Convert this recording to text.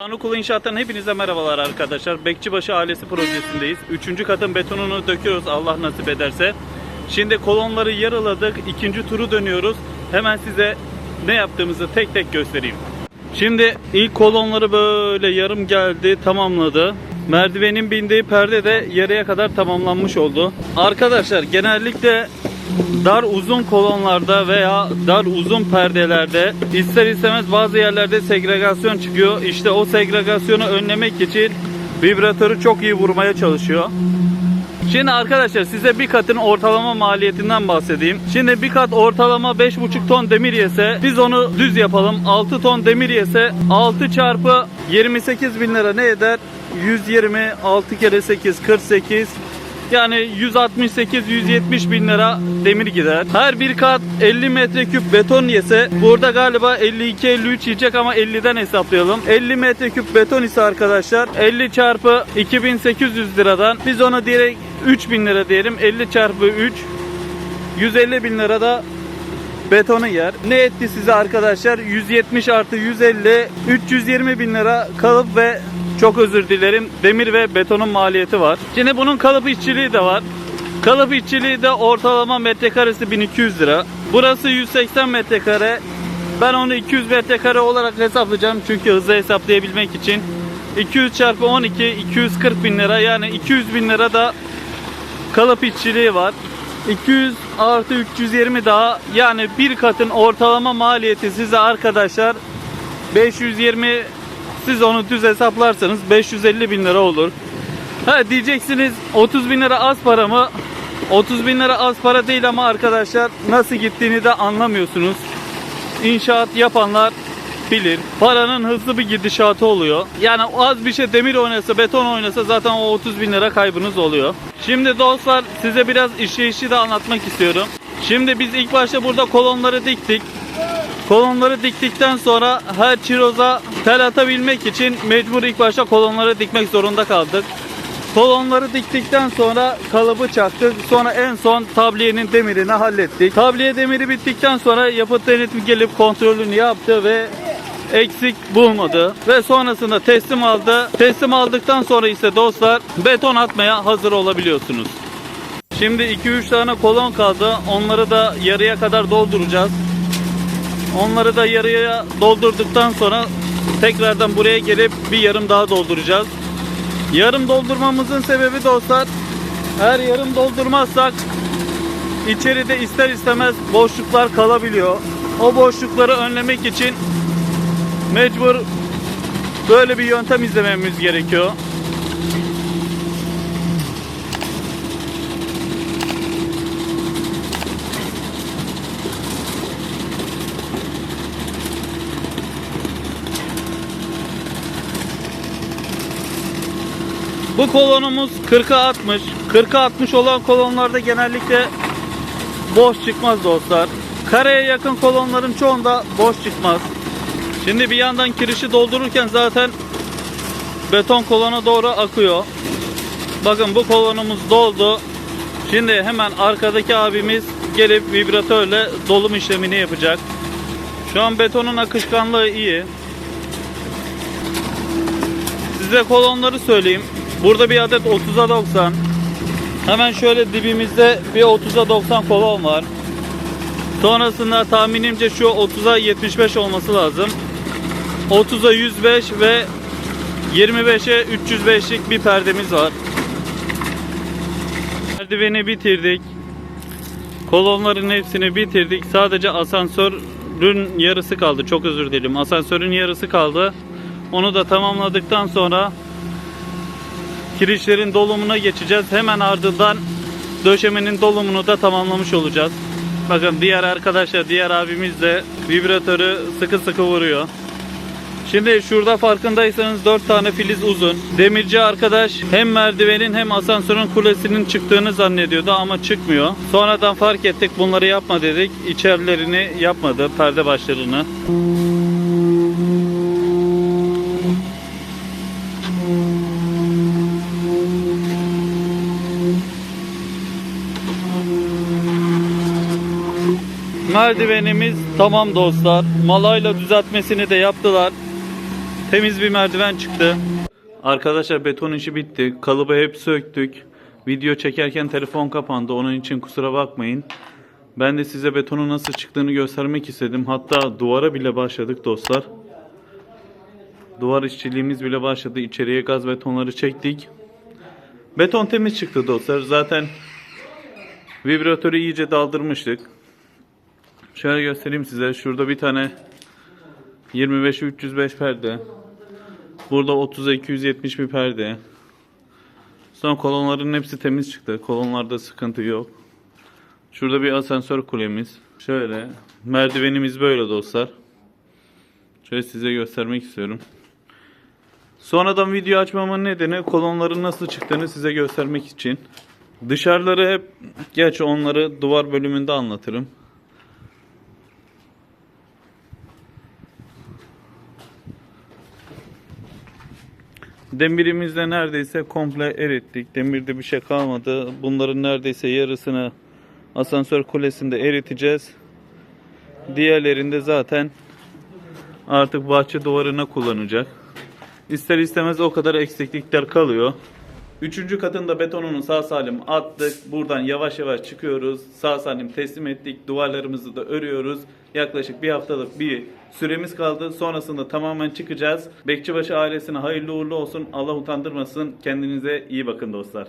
Anukulu İnşaat'tan hepinize merhabalar arkadaşlar. Bekçibaşı ailesi projesindeyiz. Üçüncü katın betonunu döküyoruz Allah nasip ederse. Şimdi kolonları yarıladık. ikinci turu dönüyoruz. Hemen size ne yaptığımızı tek tek göstereyim. Şimdi ilk kolonları böyle yarım geldi, tamamladı. Merdivenin bindiği perde de yarıya kadar tamamlanmış oldu. Arkadaşlar genellikle dar uzun kolonlarda veya dar uzun perdelerde ister istemez bazı yerlerde segregasyon çıkıyor. İşte o segregasyonu önlemek için vibratörü çok iyi vurmaya çalışıyor. Şimdi arkadaşlar size bir katın ortalama maliyetinden bahsedeyim. Şimdi bir kat ortalama 5,5 ton demir yese biz onu düz yapalım. 6 ton demir yese 6 çarpı 28 bin lira ne eder? 120 6 kere 8 48 yani 168-170 bin lira demir gider. Her bir kat 50 metreküp beton yese burada galiba 52-53 yiyecek ama 50'den hesaplayalım. 50 metreküp beton ise arkadaşlar 50 çarpı 2800 liradan biz ona direkt 3000 lira diyelim. 50 çarpı 3 150 bin lira da betonu yer. Ne etti size arkadaşlar? 170 artı 150 320 bin lira kalıp ve çok özür dilerim demir ve betonun maliyeti var. Şimdi bunun kalıp işçiliği de var. Kalıp işçiliği de ortalama metrekaresi 1200 lira. Burası 180 metrekare. Ben onu 200 metrekare olarak hesaplayacağım çünkü hızlı hesaplayabilmek için. 200 çarpı 12 240 bin lira yani 200 bin lira da kalıp işçiliği var. 200 artı 320 daha yani bir katın ortalama maliyeti size arkadaşlar 520 siz onu düz hesaplarsanız 550 bin lira olur. Ha diyeceksiniz 30 bin lira az para mı? 30 bin lira az para değil ama arkadaşlar nasıl gittiğini de anlamıyorsunuz. İnşaat yapanlar bilir. Paranın hızlı bir gidişatı oluyor. Yani az bir şey demir oynasa, beton oynasa zaten o 30 bin lira kaybınız oluyor. Şimdi dostlar size biraz işleyişi de anlatmak istiyorum. Şimdi biz ilk başta burada kolonları diktik. Kolonları diktikten sonra her çiroza tel atabilmek için mecbur ilk başta kolonları dikmek zorunda kaldık. Kolonları diktikten sonra kalıbı çaktık. Sonra en son tabliyenin demirini hallettik. Tabliye demiri bittikten sonra yapı denetim gelip kontrolünü yaptı ve eksik bulmadı. Ve sonrasında teslim aldı. Teslim aldıktan sonra ise dostlar beton atmaya hazır olabiliyorsunuz. Şimdi 2-3 tane kolon kaldı. Onları da yarıya kadar dolduracağız. Onları da yarıya doldurduktan sonra tekrardan buraya gelip bir yarım daha dolduracağız. Yarım doldurmamızın sebebi dostlar eğer yarım doldurmazsak içeride ister istemez boşluklar kalabiliyor. O boşlukları önlemek için mecbur böyle bir yöntem izlememiz gerekiyor. Bu kolonumuz 40'a 60. 40'a 60 olan kolonlarda genellikle boş çıkmaz dostlar. Kareye yakın kolonların çoğunda boş çıkmaz. Şimdi bir yandan kirişi doldururken zaten beton kolona doğru akıyor. Bakın bu kolonumuz doldu. Şimdi hemen arkadaki abimiz gelip vibratörle dolum işlemini yapacak. Şu an betonun akışkanlığı iyi. Size kolonları söyleyeyim. Burada bir adet 30'a 90. Hemen şöyle dibimizde bir 30'a 90 kolon var. Sonrasında tahminimce şu 30'a 75 olması lazım. 30'a 105 ve 25'e 305'lik bir perdemiz var. Merdiveni bitirdik. Kolonların hepsini bitirdik. Sadece asansörün yarısı kaldı. Çok özür dilerim. Asansörün yarısı kaldı. Onu da tamamladıktan sonra kirişlerin dolumuna geçeceğiz. Hemen ardından döşemenin dolumunu da tamamlamış olacağız. Bakın diğer arkadaşlar, diğer abimiz de vibratörü sıkı sıkı vuruyor. Şimdi şurada farkındaysanız 4 tane filiz uzun. Demirci arkadaş hem merdivenin hem asansörün kulesinin çıktığını zannediyordu ama çıkmıyor. Sonradan fark ettik bunları yapma dedik. İçerilerini yapmadı perde başlarını. Merdivenimiz tamam dostlar. Malayla düzeltmesini de yaptılar. Temiz bir merdiven çıktı. Arkadaşlar beton işi bitti. Kalıbı hep söktük. Video çekerken telefon kapandı. Onun için kusura bakmayın. Ben de size betonun nasıl çıktığını göstermek istedim. Hatta duvara bile başladık dostlar. Duvar işçiliğimiz bile başladı. İçeriye gaz betonları çektik. Beton temiz çıktı dostlar. Zaten vibratörü iyice daldırmıştık. Şöyle göstereyim size. Şurada bir tane 25 305 perde. Burada 30'a 270 bir perde. Son kolonların hepsi temiz çıktı. Kolonlarda sıkıntı yok. Şurada bir asansör kulemiz. Şöyle. Merdivenimiz böyle dostlar. Şöyle size göstermek istiyorum. Sonradan video açmamın nedeni kolonların nasıl çıktığını size göstermek için. Dışarıları hep, geç onları duvar bölümünde anlatırım. Demirimizde neredeyse komple erittik. Demirde bir şey kalmadı. Bunların neredeyse yarısını asansör kulesinde eriteceğiz. Diğerlerinde zaten artık bahçe duvarına kullanacak. İster istemez o kadar eksiklikler kalıyor. Üçüncü katında betonunu sağ salim attık. Buradan yavaş yavaş çıkıyoruz. Sağ salim teslim ettik. Duvarlarımızı da örüyoruz. Yaklaşık bir haftalık bir süremiz kaldı. Sonrasında tamamen çıkacağız. Bekçibaşı ailesine hayırlı uğurlu olsun. Allah utandırmasın. Kendinize iyi bakın dostlar.